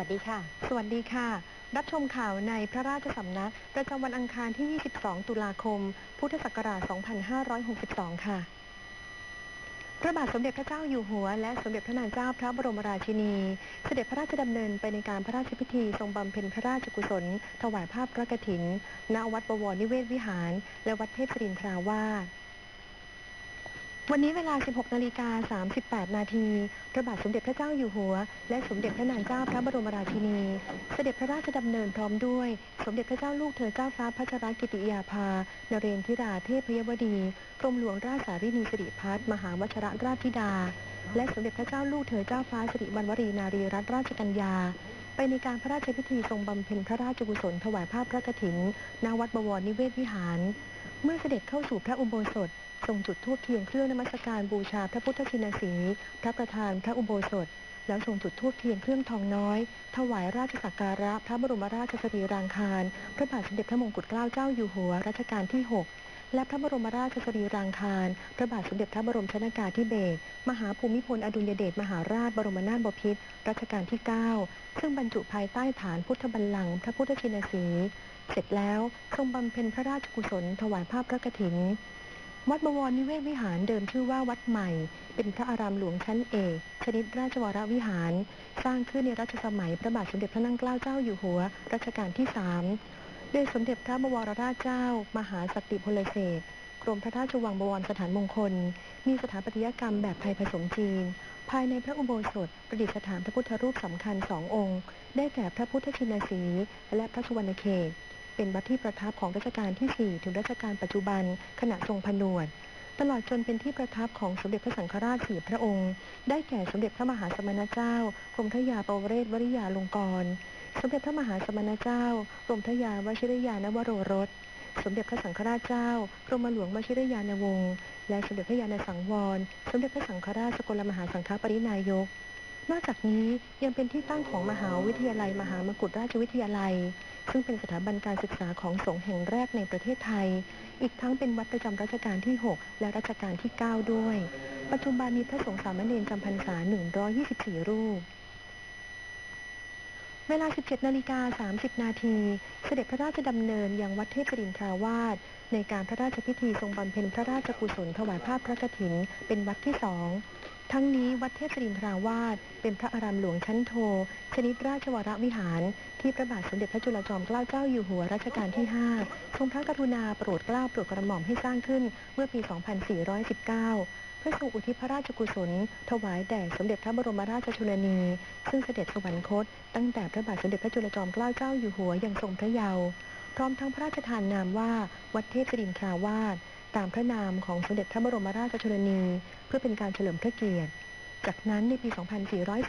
สวัสดีค่ะ สวัสดีค่ะ รับชมข่าวในพระราชสำนัก ประจำวันอังคารที่ 22 ตุลาคม พุทธศักราช 2562 ค่ะ พระบาทสมเด็จพระเจ้าอยู่หัว และสมเด็จพระนางเจ้าพระบรมราชินี เสด็จพระราชดำเนินไปในการพระราชพิธีทรงบำเพ็ญพระราชกุศล ถวายภาพพระกฐิน ณ วัดบวรนิเวศวิหาร และวัดเทพศรินทราวาส วันนี้เวลา 16 นาฬิกา 38 นาทีพระบาทสมเด็จพระเจ้าอยู่หัว และสมเด็จพระนางเจ้าพระบรมราชินี เสด็จพระราชดำเนินพร้อมด้วย สมเด็จพระเจ้าลูกเธอเจ้าฟ้าพัชรกิติยาภา นเรนทิราเทพยวดี กรมหลวงราชสารินีสิริพัฒน์มหาวชรราชธิดา และสมเด็จพระเจ้าลูกเธอเจ้าฟ้าสิริวัณวรีนารีรัตนราชกัญญาไปในการพระราชพิธีทรงบำเพ็ญพระราชกุศลถวายภาพพระกฐินณวัดบวรนิเวศวิหาร เมื่อเสด็จเข้าสู่พระอุโบสถทรงจุดธูปเทียนเครื่องนมัสการบูชาพระพุทธชินสีห์พระประธานพระอุโบสถ แล้วทรงจุดธูปเทียนเครื่องทองน้อย ถวายราชสักการะพระบรมราชสรีรางคาร พระบาทสมเด็จพระมงกุฎเกล้าเจ้าอยู่หัวรัชกาลที่ 6 และพระบรมราชสรีรางคาร พระบาทสมเด็จพระบรมชนากาธิเบศรมหาภูมิพลอดุลยเดชมหาราชบรมนาถบพิตรรัชกาลที่ 9 ซึ่งบรรจุภายใต้ฐานพุทธบัลลังก์พระพุทธชินสี เสร็จแล้วทรงบำเพ็ญพระราชกุศลถวายภาพพระกฐิน วัดบวรนิเวศวิหารเดิมชื่อว่าวัดใหม่ เป็นพระอารามหลวงชั้นเอกชนิดราชวรวิหาร สร้างขึ้นในรัชสมัยพระบาทสมเด็จพระนั่งเกล้าเจ้าอยู่หัวรัชกาลที่สาม โดยสมเด็จพระบวรราชเจ้า มหาสติพลเสกกรมพระราชวังบวรสถานมงคล มีสถาปัตยกรรมแบบไทยผสมจีน ภายในพระอุโบสถประดิษฐานพระพุทธรูปสำคัญสององค์ ได้แก่พระพุทธชินสีและพระสุวรรณเขต เป็นวัดที่ประทับของรัชกาลที่ 4 ถึงรัชกาลปัจจุบันขณะทรงผนวดตลอดจนเป็นที่ประทับของสมเด็จพระสังฆราชสี่พระองค์ ได้แก่สมเด็จพระมหาสมณเจ้ากรมทยาปวเรศวริยาลงกรณ์ สมเด็จพระมหาสมณเจ้ากรมทยาวชิรยานวโรรส สมเด็จพระสังฆราชเจ้ากรมหลวงวชิรยานวงศ์ และสมเด็จพระยาณสังวร สมเด็จพระสังฆราชสกลมหาสังฆปรินายก นอกจากนี้ยังเป็นที่ตั้งของมหาวิทยาลัย มหามกุฏราชวิทยาลัย ซึ่งเป็นสถาบันการศึกษาของสงฆ์แห่งแรกในประเทศไทย อีกทั้งเป็นวัดประจำรัชกาลที่ 6 และรัชกาลที่ 9 ด้วย ปัจจุบันมีพระสงฆ์สามเณรจำพรรษา 124 รูป เวลา 17 นาฬิกา 30 นาที เสด็จพระราชดำเนินยังวัดเทพศรินทราวาสในการพระราชพิธีทรงบำเพ็ญพระราชกุศลถวายภาพพระกฐิน เป็นวัดที่สองทั้งนี้วัดเทพศรินทราวาสเป็นพระอารามหลวงชั้นโท ชนิดราชวรวิหาร ที่พระบาทสมเด็จพระจุลจอมเกล้าเจ้าอยู่หัวรัชกาลที่ 5 ทรงพระกรุณาโปรดเกล้าโปรดกระหม่อมให้สร้างขึ้นเมื่อปี 2419 เพื่อทรงอุทิศพระราชกุศล ถวายแด่สมเด็จพระบรมราชชนนี ซึ่งเสด็จสวรรคต ตั้งแต่พระบาทสมเด็จพระจุลจอมเกล้าเจ้าอยู่หัวยังทรงพระเยาว์พร้อมทั้งพระราชทานนามว่าวัดเทพศรินทราวาสตามพระนามของสมเด็จพระบรมราชชนนี เพื่อเป็นการเฉลิมพระเกียรติจากนั้นในปี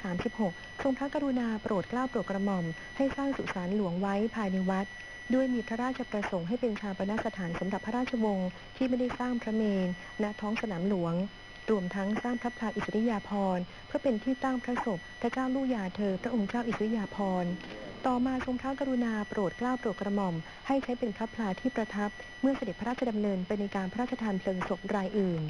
2436 ทรงพระกรุณาโปรดเกล้าโปรดกระหม่อม ให้สร้างสุสานหลวงไว้ภายในวัด ด้วยมีพระราชประสงค์ให้เป็นชาปนสถานสำหรับพระราชวงศ์ที่ไม่ได้สร้างพระเมรุณท้องสนามหลวง รวมทั้งสร้างพระพลาอิสริยาภรณ์เพื่อเป็นที่ตั้งพระศพพระเจ้าลูกยาเธอพระองค์เจ้าอิสริยาภรณ์ต่อมาทรงพระกรุณาโปรดเกล้าโปรดกระหม่อม ให้ใช้เป็นพระพลาที่ประทับ เมื่อเสด็จพระราชดำเนินไปในการพระราชทานเพลิงศพรายอื่น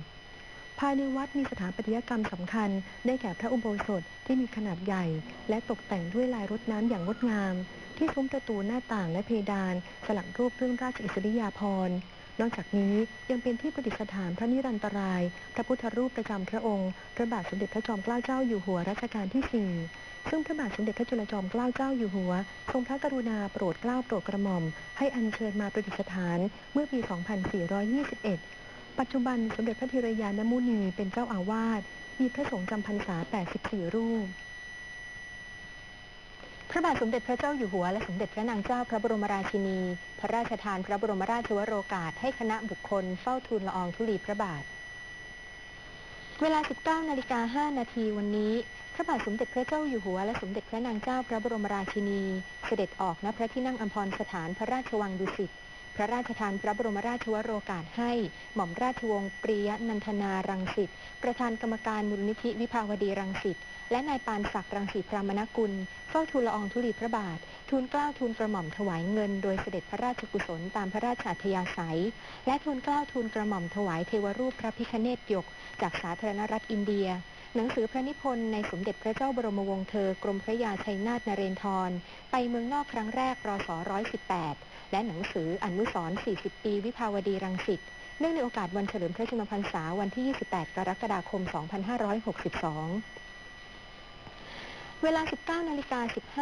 ภายในวัดมีสถาปัตยกรรมสำคัญ ได้แก่พระอุโบสถที่มีขนาดใหญ่ และตกแต่งด้วยลายรดน้ำอย่างงดงาม ที่ซุ้มประตูหน้าต่างและเพดาน สลักรูปเครื่องราชอิสริยาภรณ์นอกจากนี้ยังเป็นที่ประดิษฐานพระนิรันตราย พระพุทธรูปประจำพระองค์ พระบาทสมเด็จพระจอมเกล้าเจ้าอยู่หัวรัชกาลที่ 4 ซึ่งพระบาทสมเด็จพระจุลจอมเกล้าเจ้าอยู่หัว ทรงพระกรุณาโปรดเกล้าโปรดกระหม่อม ให้อัญเชิญมาประดิษฐานเมื่อปี 2421 ปัจจุบันสมเด็จพระธีรยานมุนีเป็นเจ้าอาวาส มีพระสงฆ์จำพรรษา 84 รูป พระบาทสมเด็จพระเจ้าอยู่หัว และสมเด็จพระนางเจ้าพระบรมราชินี พระราชทานพระบรมราชวโรกาสให้คณะบุคคลเฝ้าทูลละอองธุลีพระบาท เวลา 19 นาฬิกา 5 นาทีวันนี้ พระบาทสมเด็จพระเจ้าอยู่หัว และสมเด็จพระนางเจ้าพระบรมราชินี เสด็จออกณพระที่นั่งอัมพรสถานพระราชวังดุสิต ระราชทานพระบรมราชวโรกาสให้ หม่อมราชวงศ์ปริยนันทนารังสิตประธานกรรมการมูลนิธิวิภาวดีรังสิตและนายปานศักดิ์รังสีพรามนกุลเฝ้าทูลละอองธุลีพระบาท ทูลเกล้าทูลกระหม่อมถวายเงิน โดยเสด็จพระราชกุศลตามพระราชอัธยาศัย และทูลเกล้าทูลกระหม่อมถวายเทวรูปพระพิคเนตหยก จากสาธารณรัฐอินเดีย หนังสือพระนิพนธ์ในสมเด็จพระเจ้าบรมวงศ์เธอกรมพระยาชัยนาทนเรนทร ไปเมืองนอกครั้งแรกรศ118 และหนังสืออนุสรณ์40 ปีวิภาวดีรังสิตเนื่องในโอกาสวันเฉลิมพระชนมพรรษาวันที่ 28 กรกฎาคม 2562 เวลา 19นาฬิกา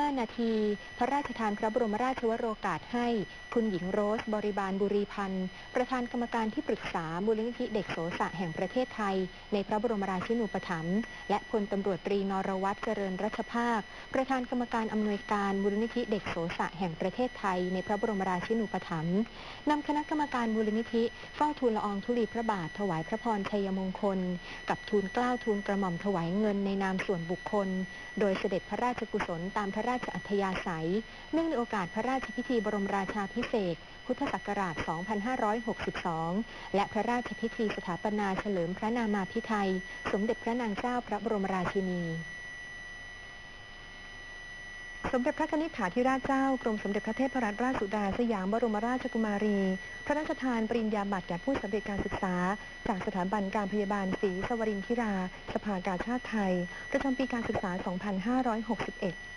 15 นาที พระราชทานพระบรมราชวโรกาสให้ คุณหญิงโรส บริบาลบุรีพันธ์ ประธานกรรมการที่ปรึกษามูลนิธิเด็กโสสะแห่งประเทศไทย ในพระบรมราชินูปถัมภ์ และพลตำรวจตรีนรวัตรเจริญรัชภาค ประธานกรรมการอำนวยการมูลนิธิเด็กโสสะแห่งประเทศไทย ในพระบรมราชินูปถัมภ์นำคณะกรรมการมูลนิธิเฝ้าทูลละอองธุลีพระบาทถวายพระพรชัยมงคล กับทูลเกล้าทูลกระหม่อมถวายเงินในนามส่วนบุคคล โดยเสด็จพระราชกุศลตามพระราชอัธยาศัย เนื่องในโอกาสพระราชพิธีบรมราชาพิเศษ พุทธศักราช 2562 และพระราชพิธีสถาปนาเฉลิมพระนามาพิไทย สมเด็จพระนางเจ้าพระบรมราชินี สมเด็จพระนิธิถาธิราชเจ้ากรมสมเด็จพระเทพรัตนราชสุดาสยามบรมราชกุมารี พระราชทานปริญญาบัตรแก่ผู้สำเร็จการศึกษา จากสถาบันการพยาบาลศรีสวรินทิรา สภากาชาติไทย ประจำปีการศึกษา 2561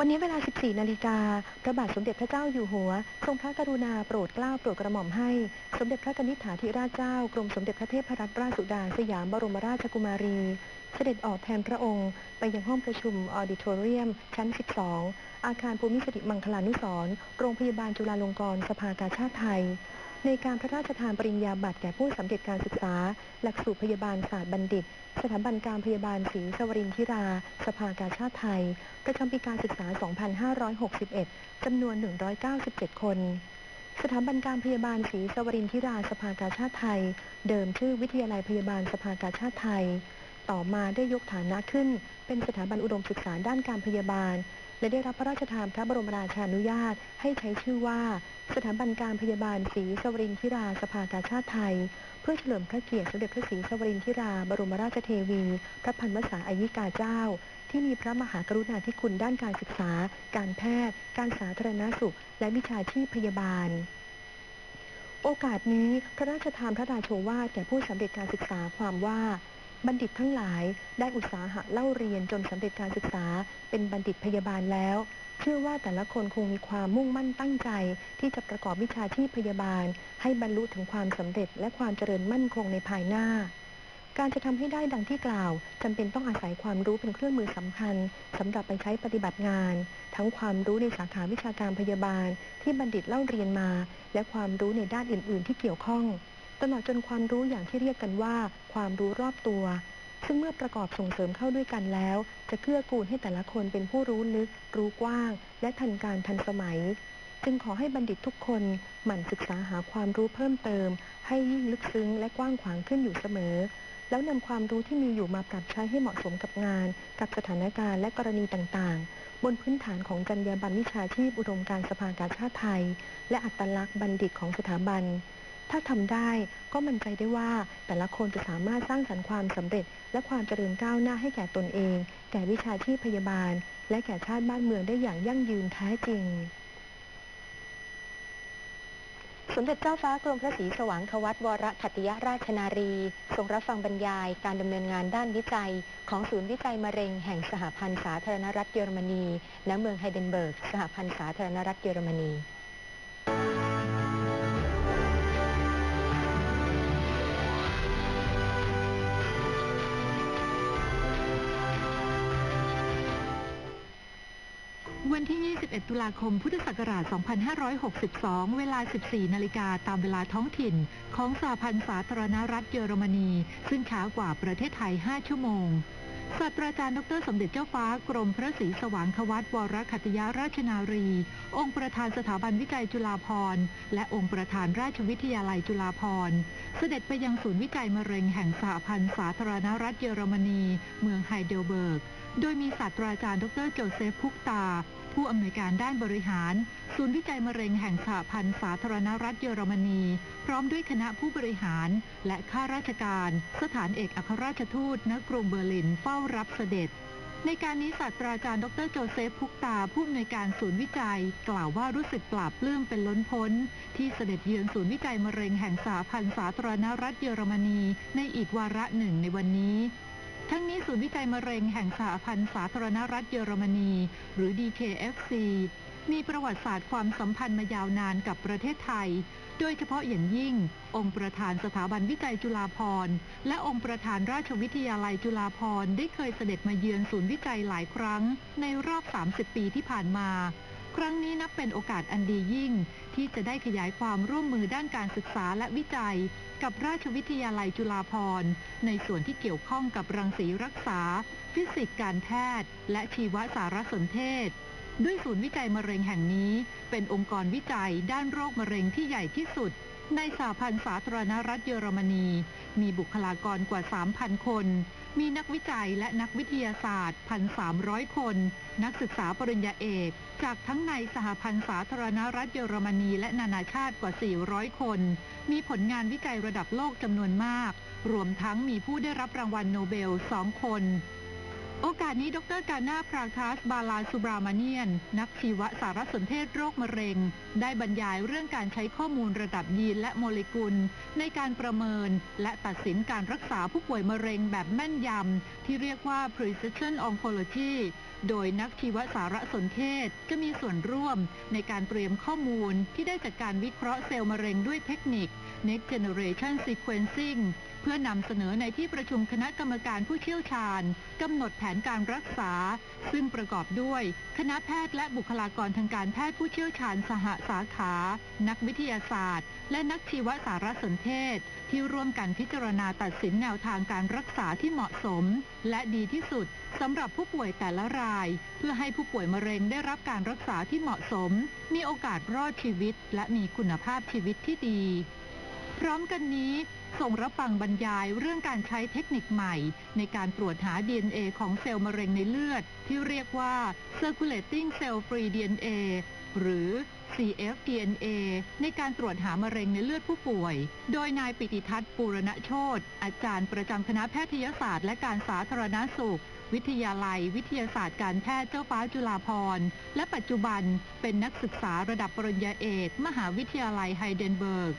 วันนี้เวลา 14 นาฬิกา พระบาทสมเด็จพระเจ้าอยู่หัว ทรงพระกรุณาโปรดเกล้าโปรดกระหม่อมให้ สมเด็จพระนิธิถาธิราชเจ้า กรมสมเด็จพระเทพรัตนราชสุดาสยามบรมราชกุมารี เสด็จออกแทนพระองค์ ไปยังห้องประชุมออดิทเรียม ชั้น 12 อาคารภูมิสติมังคลานุสรโรงพยาบาลจุฬาลงกรณ์สภากาชาติไทย ในการพระราชทานปริญญาบัตรแก่ผู้สำเร็จการศึกษา หลักสูตรพยาบาลศาสตร์บัณฑิต สถาบันการพยาบาลศรีสวรินทิรา สภากาชาติไทย ประจำปีการศึกษา 2561 จำนวน 197 คน สถาบันการพยาบาลศรีสวรินทิรา สภากาชาติไทย เดิมชื่อวิทยาลัยพยาบาลสภากาชาติไทย ต่อมาได้ยกฐานะขึ้น เป็นสถาบันอุดมศึกษาด้านการพยาบาล และได้รับพระราชทานพระบรมราชานุญาตให้ใช้ชื่อว่า สถาบันการพยาบาลศรีสวรินทิราสภากาชาติไทย เพื่อเฉลิมพระเกียรติสมเด็จพระศรีสวรินทิราบรมราชเทวี พระพันวษาอายิกาเจ้า ที่มีพระมหากรุณาธิคุณด้านการศึกษา การแพทย์ การสาธารณสุข และวิชาชีพพยาบาลโอกาสนี้พระราชทานพระราโชวาทแก่ผู้สำเร็จการศึกษาความว่า บัณฑิตทั้งหลายได้อุตสาหะเล่าเรียนจนสำเร็จการศึกษา เป็นบัณฑิตพยาบาลแล้ว เชื่อว่าแต่ละคนคงมีความมุ่งมั่นตั้งใจ ที่จะประกอบวิชาชีพพยาบาล ให้บรรลุถึงความสำเร็จและความเจริญมั่นคงในภายหน้า การจะทำให้ได้ดังที่กล่าวจำเป็นต้องอาศัยความรู้เป็นเครื่องมือสำคัญสำหรับไปใช้ปฏิบัติงาน ทั้งความรู้ในสาขาวิชาการพยาบาล ที่บัณฑิตเล่าเรียนมา และความรู้ในด้านอื่น ๆ ที่เกี่ยวข้อง ตลอดจนความรู้อย่างที่เรียกกันว่า ความรู้รอบตัว ซึ่งเมื่อประกอบส่งเสริมเข้าด้วยกันแล้ว จะเกื้อกูลให้แต่ละคนเป็นผู้รู้ลึก รู้กว้าง และทันการทันสมัย จึงขอให้บัณฑิตทุกคนหมั่นศึกษาหาความรู้เพิ่มเติม ให้ยิ่งลึกซึ้งและกว้างขวางขึ้นอยู่เสมอ แล้วนำความรู้ที่มีอยู่มาปรับใช้ให้เหมาะสมกับงาน กับสถานการณ์และกรณีต่างๆบนพื้นฐานของจรรยาบรรณวิชาชีพอุดมการณ์สภากาชาติไทย และอัตลักษณ์บัณฑิตของสถาบัน ถ้าทำได้ก็มั่นใจได้ว่า แต่ละคนจะสามารถสร้างสรรค์ความสำเร็จ และความเจริญก้าวหน้าให้แก่ตนเอง แก่วิชาชีพพยาบาล และแก่ชาติบ้านเมืองได้อย่างยั่งยืนแท้จริง สมเด็จเจ้าฟ้ากรมพระศรีสว่างควัตวรขัติยราชนารี ทรงรับฟังบรรยายการดำเนินงานด้านวิจัย ของศูนย์วิจัยมะเร็งแห่งสหพันธ์สาธารณรัฐเยอรมนี ณ เมืองไฮเดนเบิร์ก สหพันธ์สาธารณรัฐเยอรมนี วันที่ 21 ตุลาคม พุทธศักราช 2562 เวลา 14 นาฬิกาตามเวลาท้องถิ่น ของสหพันธ์สาธารณรัฐเยอรมนี ซึ่งช้ากว่าประเทศไทย 5 ชั่วโมงศาสตราจารย์ดรสมเด็จเจ้าฟ้ากรมพระศรีสว่างควัตวรขัตติยราชนารี องค์ประธานสถาบันวิจัยจุฬาภรณ์ และองค์ประธานราชวิทยาลัยจุฬาภรณ์ เสด็จไปยังศูนย์วิจัยมะเร็งแห่งสหพันธ์สาธารณรัฐเยอรมนี เมืองไฮเดลเบิร์ก โดยมีศาสตราจารย์ดรโจเซฟพุกตา ผู้อำนวยการด้านบริหาร ศูนย์วิจัยมะเร็งแห่งสหพันธ์สาธารณรัฐเยอรมนี พร้อมด้วยคณะผู้บริหาร และข้าราชการ สถานเอกอัครราชทูตณกรุงเบอร์ลินเฝ้ารับเสด็จในการนี้ศาสตราจารย์ดรโจเซฟพุกตา ผู้อำนวยการศูนย์วิจัย กล่าวว่ารู้สึกปลาบปลื้มเป็นล้นพ้น ที่เสด็จเยือนศูนย์วิจัยมะเร็งแห่งสาพันธ์สาธารณรัฐเยอรมนี ในอีกวาระหนึ่งในวันนี้ทั้งนี้ ศูนย์วิจัยมะเร็งแห่งสหพันธ์สาธารณรัฐเยอรมนี หรือ DKFC มีประวัติศาสตร์ความสัมพันธ์มายาวนานกับประเทศไทย โดยเฉพาะอย่างยิ่ง องค์ประธานสถาบันวิจัยจุฬาภรณ์และองค์ประธานราชวิทยาลัยจุฬาภรณ์ได้เคยเสด็จมาเยือนศูนย์วิจัยหลายครั้งในรอบ 30 ปีที่ผ่านมา ครั้งนี้นับเป็นโอกาสอันดียิ่ง ที่จะได้ขยายความร่วมมือด้านการศึกษาและวิจัย กับราชวิทยาลัยจุฬาภรณ์ในส่วนที่เกี่ยวข้องกับรังสีรักษา ฟิสิกส์การแพทย์ และชีวสารสนเทศ ด้วยศูนย์วิจัยมะเร็งแห่งนี้ เป็นองค์กรวิจัยด้านโรคมะเร็งที่ใหญ่ที่สุด ในสหพันธ์สาธารณรัฐเยอรมนี มีบุคลากรกว่า 3,000 คน มีนักวิจัยและนักวิทยาศาสตร์ 1,300 คน นักศึกษาปริญญาเอก จากทั้งในสหพันธ์สาธารณรัฐเยอรมนีและนานาชาติกว่า 400 คน มีผลงานวิจัยระดับโลกจำนวนมาก รวมทั้งมีผู้ได้รับรางวัลโนเบล2คน โอกาสนี้ดรกาน่าพราคัสบาลาสุบรามาเนียน นักชีวสารสนเทศโรคมะเร็ง ได้บรรยายเรื่องการใช้ข้อมูลระดับยีนและโมเลกุล ในการประเมิน และตัดสินการรักษาผู้ป่วยมะเร็งแบบแม่นยำ ที่เรียกว่า precision oncology โดยนักชีวสารสนเทศจะมีส่วนร่วมในการเตรียมข้อมูลที่ได้จากการวิเคราะห์เซลล์มะเร็งด้วยเทคนิค next generation sequencing พื่อนำเสนอในที่ประชุมคณะกรรมการผู้เชี่ยวชาญกำหนดแผนการรักษา ซึ่งประกอบด้วย คณะแพทย์และบุคลากรทางการแพทย์ผู้เชี่ยวชาญสหสาขา นักวิทยาศาสตร์ และนักชีวสารสนเทศ ที่ร่วมกันพิจารณาตัดสินแนวทางการรักษาที่เหมาะสม และดีที่สุดสำหรับผู้ป่วยแต่ละราย เพื่อให้ผู้ป่วยมะเร็งได้รับการรักษาที่เหมาะสม มีโอกาสรอดชีวิต และมีคุณภาพชีวิตที่ดี พร้อมกันนี้ ส่งรับฟังบรรยายเรื่องการใช้เทคนิคใหม่ ในการตรวจหา DNA ของเซลล์มะเร็งในเลือด ที่เรียกว่า circulating cell free DNA หรือ cfDNA ในการตรวจหามะเร็งในเลือดผู้ป่วย โดยนายปิติทัศน์ปูรณโชตอาจารย์ประจำคณะแพทยศาสตร์และการสาธารณสุข วิทยาลัย วิทยาศาสตร์การแพทย์เจ้าฟ้าจุฬาภรณ์ และปัจจุบันเป็นนักศึกษาระดับปริญญาเอก มหาวิทยาลัยไฮเดนเบิร์ก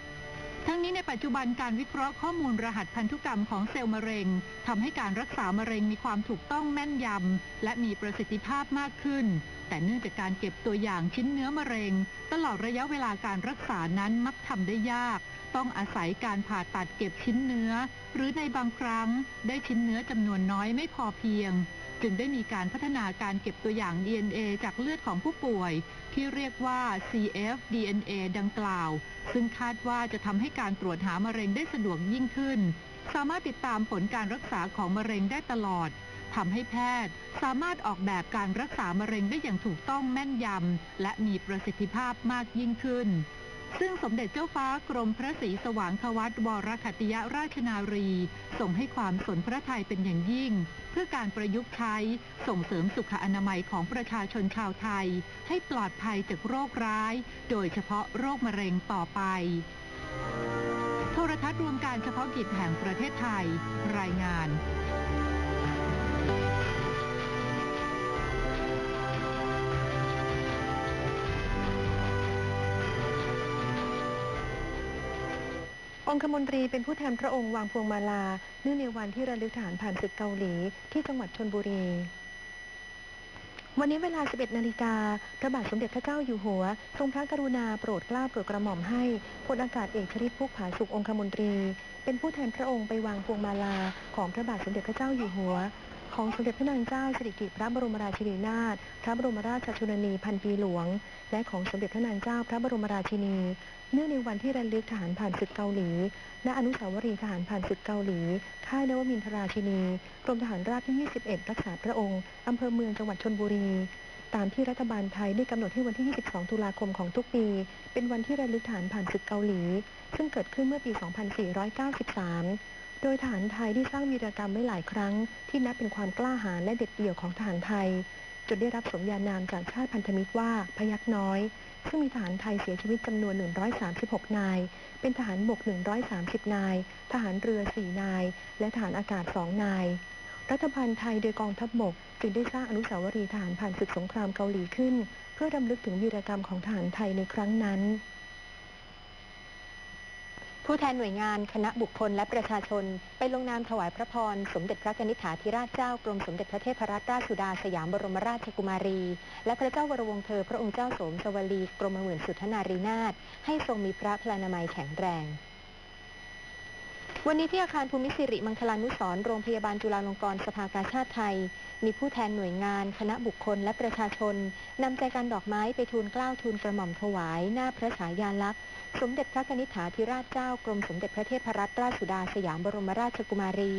ทั้งนี้ในปัจจุบันการวิเคราะห์ข้อมูลรหัสพันธุกรรมของเซลล์มะเร็งทำให้การรักษามะเร็งมีความถูกต้องแม่นยำและมีประสิทธิภาพมากขึ้น แต่เนื่องจากการเก็บตัวอย่างชิ้นเนื้อมะเร็ง ตลอดระยะเวลาการรักษานั้นมักทำได้ยาก ต้องอาศัยการผ่าตัดเก็บชิ้นเนื้อ หรือในบางครั้งได้ชิ้นเนื้อจำนวนน้อยไม่พอเพียง จึงได้มีการพัฒนาการเก็บตัวอย่าง DNA จากเลือดของผู้ป่วย ที่เรียกว่า cfDNA ดังกล่าว ซึ่งคาดว่าจะทำให้การตรวจหามะเร็งได้สะดวกยิ่งขึ้น สามารถติดตามผลการรักษาของมะเร็งได้ตลอดทำให้แพทย์สามารถออกแบบการรักษามะเร็งได้อย่างถูกต้องแม่นยำและมีประสิทธิภาพมากยิ่งขึ้น ซึ่งสมเด็จเจ้าฟ้ากรมพระศรีสว่างควัตวรคัติยราชนารี ส่งให้ความสนพระทัยเป็นอย่างยิ่ง เพื่อการประยุกต์ใช้ส่งเสริมสุขอนามัยของประชาชนชาวไทย ให้ปลอดภัยจากโรคร้าย โดยเฉพาะโรคมะเร็งต่อไป โทรทัศน์รวมการเฉพาะกิจแห่งประเทศไทย รายงาน องคมนตรีเป็นผู้แทนพระองค์วางพวงมาลา เนื่องในวันที่ระลึกฐานผ่านศึกเกาหลีที่จังหวัดชนบุรี วันนี้เวลา 11 นาฬิกาพระบาทสมเด็จพระเจ้าอยู่หัว ทรงพระกรุณาโปรดเกล้าโปรดกระหม่อมให้พลอากาศเอกชริตพุกผาสุของคมนตรี เป็นผู้แทนพระองค์ไปวางพวงมาลาของพระบาทสมเด็จพระเจ้าอยู่หัว ของสมเด็จพระนางเจ้าสิริกิติ์พระบรมราชินีนาถ พระบรมราชชนนีพันปีหลวง และของสมเด็จพระนางเจ้าพระบรมราชินี เนื่องในวันที่ระลึกทหารผ่านศึกเกาหลี ณ อนุสาวรีย์ทหารผ่านศึกเกาหลี ค่ายนวมินทราชินี กรมทหารราบที่ 21 รักษาพระองค์ อำเภอเมืองจังหวัดชนบุรี ตามที่รัฐบาลไทยได้กำหนดให้วันที่ 22 ตุลาคมของทุกปี เป็นวันที่ระลึกทหารผ่านศึกเกาหลี ซึ่งเกิดขึ้นเมื่อปี 2493 โดยทหารไทยได้สร้างวีรกรรมไว้หลายครั้ง ที่นับเป็นความกล้าหาญและเด็ดเดี่ยวของทหารไทย จนได้รับสมญานามจากชาติพันธมิตรว่าพยักน้อย ซึ่งมีทหารไทยเสียชีวิตจำนวน 136 นาย เป็นทหารบก 130 นาย ทหารเรือ 4 นาย และทหารอากาศ 2 นาย รัฐบาลไทยโดยกองทัพบกจึงได้สร้างอนุสาวรีย์ทหารผ่านศึกสงครามเกาหลีขึ้น เพื่อรำลึกถึงวีรกรรมของทหารไทยในครั้งนั้น ผู้แทนหน่วยงานคณะบุคคลและประชาชน ไปลงนามถวายพระพร สมเด็จพระนิษฐาธิราชเจ้ากรมสมเด็จพระเทพรัตนราชสุดาสยามบรมราชกุมารี และพระเจ้าวรวงเธอพระองค์เจ้าสมสวลีกรมหมื่นสุทนารีนาถให้ทรงมีพระพลานามัยแข็งแรง วันนี้ที่อาคารภูมิสิริมังคลานุสรโรงพยาบาลจุฬาลงกรณ์สภากาชาติไทย มีผู้แทนหน่วยงาน คณะบุคคลและประชาชนนำใจกันดอกไม้ไปทูลเกล้าทูลกระหม่อมถวาย หน้าพระฉายาลักษณ์ สมเด็จพระนิษฐาธิราชเจ้ากรมสมเด็จพระเทพรัตนราชสุดาสยามบรมราชกุมารี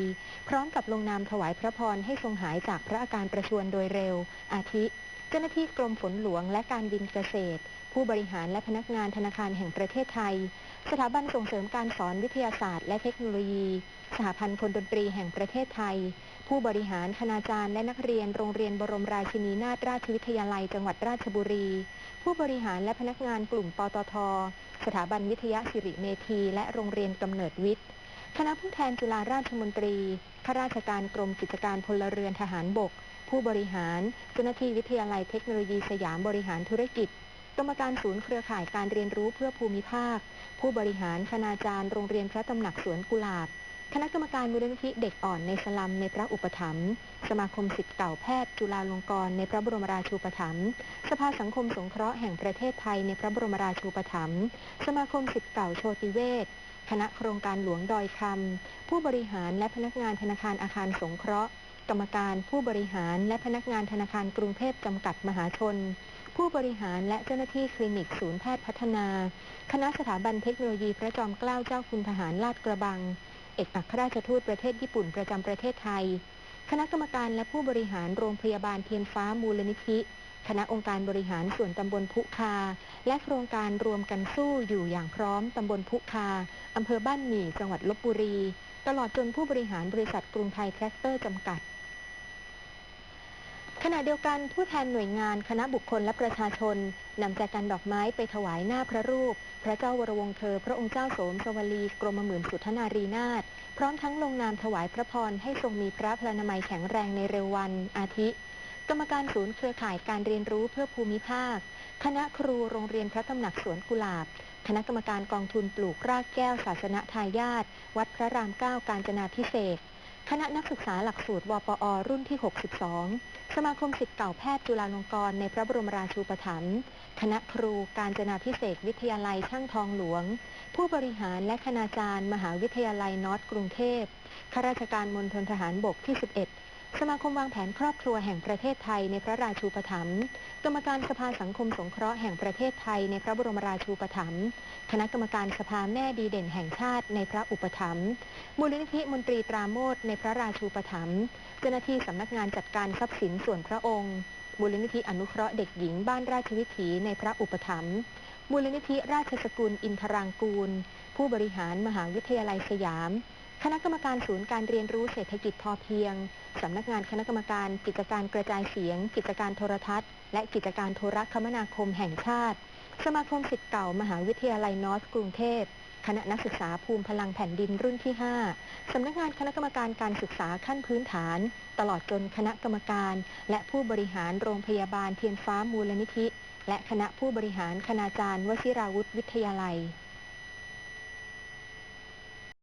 พร้อมกับลงนามถวายพระพรให้ทรงหายจากพระอาการประชวรโดยเร็ว อาทิ เจ้าหน้าที่กรมฝนหลวงและการบินเกษตร ผู้บริหารและพนักงานธนาคารแห่งประเทศไทย สถาบันส่งเสริมการสอนวิทยาศาสตร์และเทคโนโลยี สหพันธ์คนดนตรีแห่งประเทศไทย ผู้บริหารคณาจารย์และนักเรียนโรงเรียนบรมราชินีนาถราชวิทยาลัย จังหวัดราชบุรี ผู้บริหารและพนักงานกลุ่มปตท สถาบันวิทยาสิริเมธีและโรงเรียนกำเนิดวิทย์คณะผู้แทนจุฬาราชมนตรีข้าราชการกรมกิจการพลเรือนทหารบก ผู้บริหาร เจ้าหน้าที่วิทยาลัยเทคโนโลยีสยามบริหารธุรกิจ กรรมการศูนย์เครือข่ายการเรียนรู้เพื่อภูมิภาค ผู้บริหารคณาจารย์โรงเรียนพระตำหนักสวนกุหลาบ คณะกรรมการมูลนิธิเด็กอ่อนในสลัมในพระอุปถัมภ์สมาคมสิทธิ์เก่าแพทย์ จุฬาลงกรณ์ในพระบรมราชูปถัมภ์สภาสังคมสงเคราะห์แห่งประเทศไทยในพระบรมราชูปถัมภ์สมาคมสิทธิ์เก่าโชติเวชคณะโครงการหลวงดอยคำผู้บริหารและพนักงานธนาคารอาคารสงเคราะห์ กรรมการผู้บริหารและพนักงานธนาคารกรุงเทพจำกัดมหาชน ผู้บริหารและเจ้าหน้าที่คลินิกศูนย์แพทย์พัฒนา คณะสถาบันเทคโนโลยีพระจอมเกล้าเจ้าคุณทหารลาดกระบัง เอกอัครราชทูตประเทศญี่ปุ่นประจำประเทศไทย คณะกรรมการและผู้บริหารโรงพยาบาลเทียนฟ้ามูลนิธิคณะองค์การบริหารส่วนตำบลพุคา และโครงการรวมกันสู้อยู่อย่างพร้อมตำบลพุคาอำเภอบ้านหมี่จังหวัดลบบุรี ตลอดจนผู้บริหารบริษัทกรุงไทยแทรกเตอร์จำกัด ขณะเดียวกันผู้แทนหน่วยงานคณะบุคคลและประชาชนนำแจกันดอกไม้ไปถวายหน้าพระรูป พระเจ้าวรวงเธอ พระองค์เจ้าโสมสวลีกรมหมื่นสุทนารีนาถพร้อมทั้งลงนามถวายพระพรให้ทรงมีพระพลานามัยแข็งแรงในเร็ววันอาทิกรรมการศูนย์เครือข่ายการเรียนรู้เพื่อภูมิภาค คณะครูโรงเรียนพระตำหนักสวนกุหลาบ คณะกรรมการกองทุนปลูกรากแก้วศาสนทายาทวัดพระรามเก้าการจนาพิเศษกคณะนักศึกษาหลักสูตรวปอ รุ่นที่ 62 สมาคมศิษย์เก่าแพทย์จุฬาลงกรณ์ในพระบรมราชูปถัมภ์ คณะครูการจนาพิเศษกวิทยาลัยช่างทองหลวง ผู้บริหารและคณาจารย์ มหาวิทยาลัยนอร์ทกรุงเทพ ข้าราชการมณฑลทหารบกที่ 11 สมาคมวางแผนครอบครัวแห่งประเทศไทยในพระราชูปถัมภ์กรรมการสภาสังคมสงเคราะห์แห่งประเทศไทยในพระบรมราชูปถัมภ์คณะกรรมการสภาแม่ดีเด่นแห่งชาติในพระอุปถัมภ์มูลนิธิมนตรีตราโมทในพระราชูปถัมภ์เจ้าหน้าที่สำนักงานจัดการทรัพย์สินส่วนพระองค์มูลนิธิอนุเคราะห์เด็กหญิงบ้านราชวิถีในพระอุปถัมภ์มูลนิธิราชสกุลอินทรางกูล ผู้บริหารมหาวิทยาลัยสยาม คณะกรรมการศูนย์การเรียนรู้เศรษฐกิจพอเพียง สำนักงานคณะกรรมการกิจการกระจายเสียง กิจการโทรทัศน์ และกิจการโทรคมนาคมแห่งชาติ สมาคมสิทธิ์เก่ามหาวิทยาลัยนอร์ทกรุงเทพคณะนักศึกษาภูมิพลังแผ่นดินรุ่นที่ 5 สำนักงานคณะกรรมการการศึกษาขั้นพื้นฐาน ตลอดจนคณะกรรมการ และผู้บริหารโรงพยาบาลเทียนฟ้ามูลนิธิ และคณะผู้บริหารคณาจารย์วชิราวุธวิทยาลัย